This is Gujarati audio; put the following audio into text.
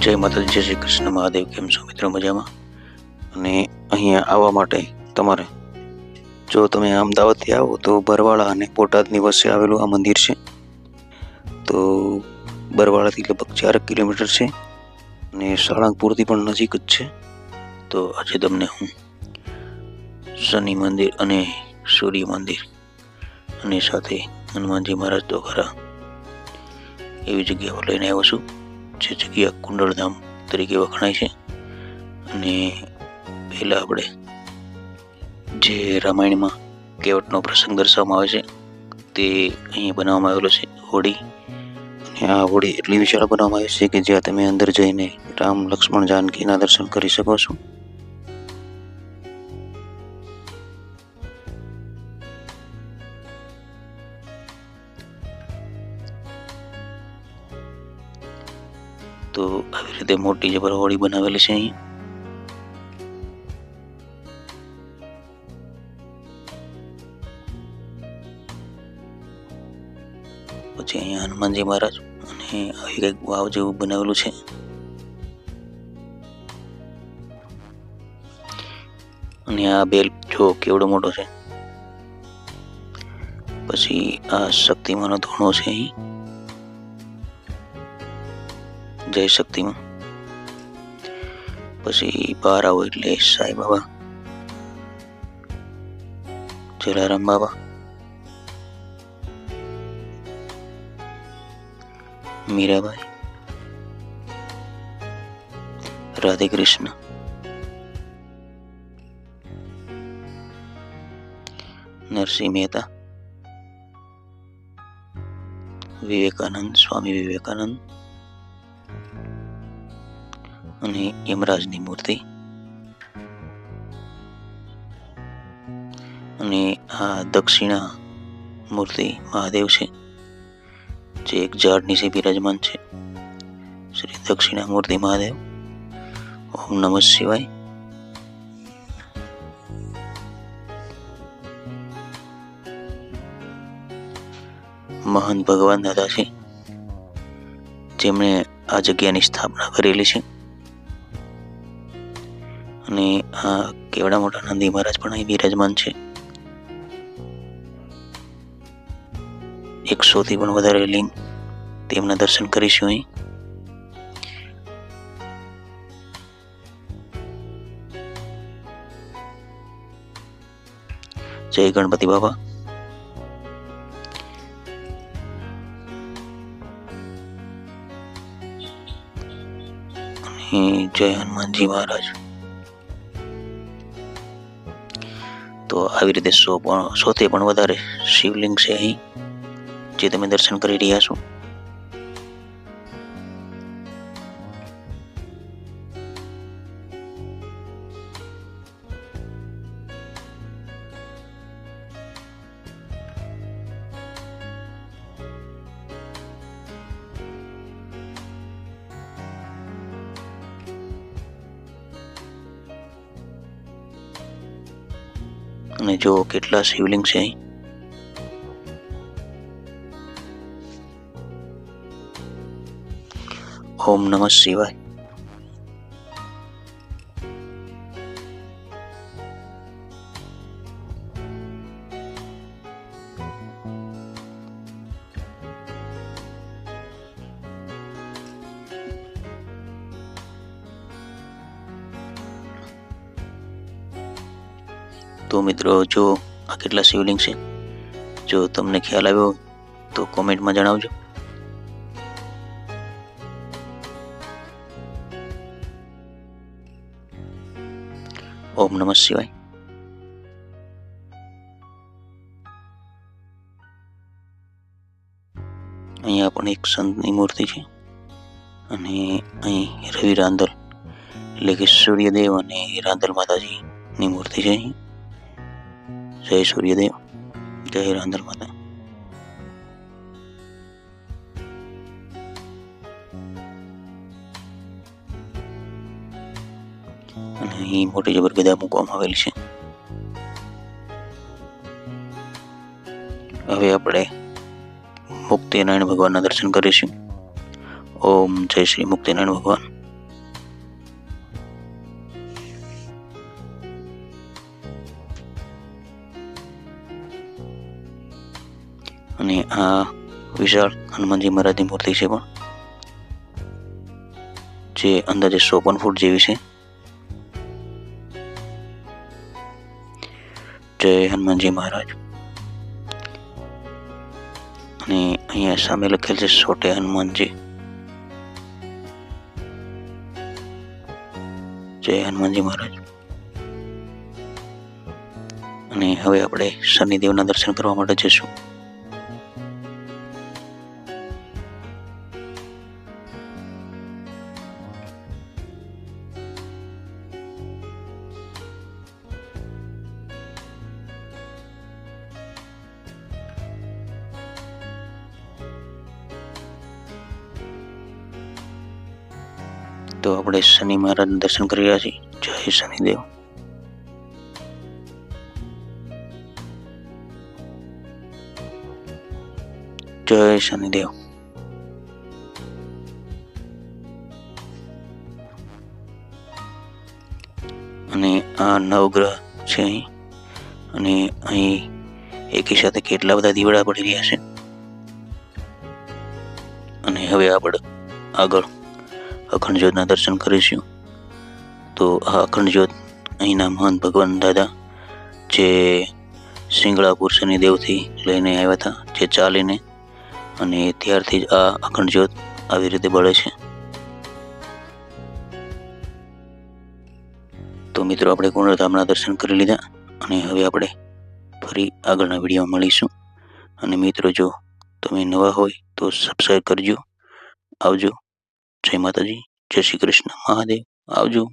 જય માતાજી, જય શ્રી કૃષ્ણ, મહાદેવ, કેમ છો મિત્રો મજામાં? અને અહીંયા આવવા માટે તમારે, જો તમે અમદાવાદથી આવો તો બરવાળા અને બોટાદની વચ્ચે આવેલું આ મંદિર છે. તો બરવાળાથી લગભગ ચાર કિલોમીટર છે અને સાળંગપુરથી પણ નજીક જ છે. તો આજે તમને હું શનિ મંદિર અને સૂર્ય મંદિર અને સાથે હનુમાનજી મહારાજ તો ખરા એવી જગ્યા પર લઈને આવ્યો છું. જે જગ્યા કુંડળધામ તરીકે વખણાય છે. અને પહેલાં આપણે જે રામાયણમાં કેવટનો પ્રસંગ દર્શાવવામાં આવે છે, તે અહીં બનાવવામાં આવેલો છે હોડી અને આ હોડી એટલી વિશાળ બનાવવામાં આવી છે કે જ્યાં તમે અંદર જઈને રામ લક્ષ્મણ જાનકીના દર્શન કરી શકો છો. તો આવી રીતે મોટી જબર હોળી બનાવેલી છે અહીં. પછી અહીંયા હનુમાનજી મહારાજ અને આવી કંઈક વાવ જેવું બનાવેલું છે. અને આ બેલ જો કેવડો મોટો છે. પછી આ શક્તિમાનો ધૂણો છે અહીં. જય શક્તિમાં પછી બહાર આવો એટલે સાંઈ બાબા. જલારામ બાબા. મીરાબાઈ. રાધે કૃષ્ણ. નરસિંહ મહેતા. વિવેકાનંદ, સ્વામી વિવેકાનંદ. અને યમરાજની મૂર્તિ. અને આ દક્ષિણા મૂર્તિ મહાદેવ છે, જે એક ઝાડ નીચે બિરાજમાન છે. શ્રી દક્ષિણા મૂર્તિ મહાદેવ. ઓમ નમ શિવાય. મહંત ભગવાન દાદા છે, જેમણે આ જગ્યાની સ્થાપના કરેલી છે. અને આ કેવડા મોટા નંદી મહારાજ પણ અહીં બિરાજમાન છે. એકસોથી પણ વધારે લિંગ તેમના દર્શન કરીશું અહીં. જય ગણપતિ બાબા. જય હનુમાનજી મહારાજ. તો આવી રીતે સો પણ સોથી પણ વધારે શિવલિંગ છે અહીં, જે તમે દર્શન કરી રહ્યા છો. અને જો કેટલા શિવલિંગ છે અહીં. ઓમ નમઃ શિવાય. તો મિત્રો, જો આ કેટલા શિવલિંગ છે, જો તમને ખ્યાલ આવ્યો તો કોમેન્ટમાં જણાવજો. ઓમ નમઃ શિવાય. અહીંયા પણ એક સંતની મૂર્તિ છે અને અહીં રવિ રાંદલ એટલે કે સૂર્યદેવ અને રાંદલ માતાજીની મૂર્તિ છે અહીં. જય સૂર્યદેવ જય રાંદલ માતા અહીં મોટી જબર ગદા મૂકવામાં આવેલી છે. હવે આપણે મુક્તિનારાયણ ભગવાનના દર્શન કરીશું. ઓમ જય શ્રી મુક્તિનારાયણ ભગવાન. અને આ વિશાળ હનુમાનજી મહારાજની મૂર્તિ છે પણ, જે અંદાજે ચોપન ફૂટ જેવી છે. જય હનુમાનજી મહારાજ. અને અહીંયા સામે લખેલ છે, સોટે હનુમાનજી. જય હનુમાનજી મહારાજ. અને હવે આપણે શનિદેવના દર્શન કરવા માટે જઈશું. તો આપણે શનિ મહારાજના દર્શન કરી રહ્યા છીએ. જય શનિદેવ. જય શનિદેવ. અને આ નવગ્રહ છે અહીં. અને અહીં એકી સાથે કેટલા બધા દીવડા પડી રહ્યા છે. અને હવે આપણે આગળ. અખંડ જ્યોતના દર્શન કરીશું. તો આ અખંડ જ્યોત અહીંના મહંત ભગવાન દાદા, જે સિંગળાપુર શનિદેવથી લઈને આવ્યા હતા, જે ચાલીને. અને ત્યારથી જ આ અખંડ જ્યોત આવી રીતે બળે છે. તો મિત્રો, આપણે ગુણધામના દર્શન કરી લીધા અને હવે આપણે ફરી આગળના વિડીયોમાં મળીશું. અને મિત્રો, જો તમે નવા હોય તો સબસ્ક્રાઈબ કરજો. આવજો. જય માતાજી જય શ્રી કૃષ્ણ. મહાદેવ. આવજો.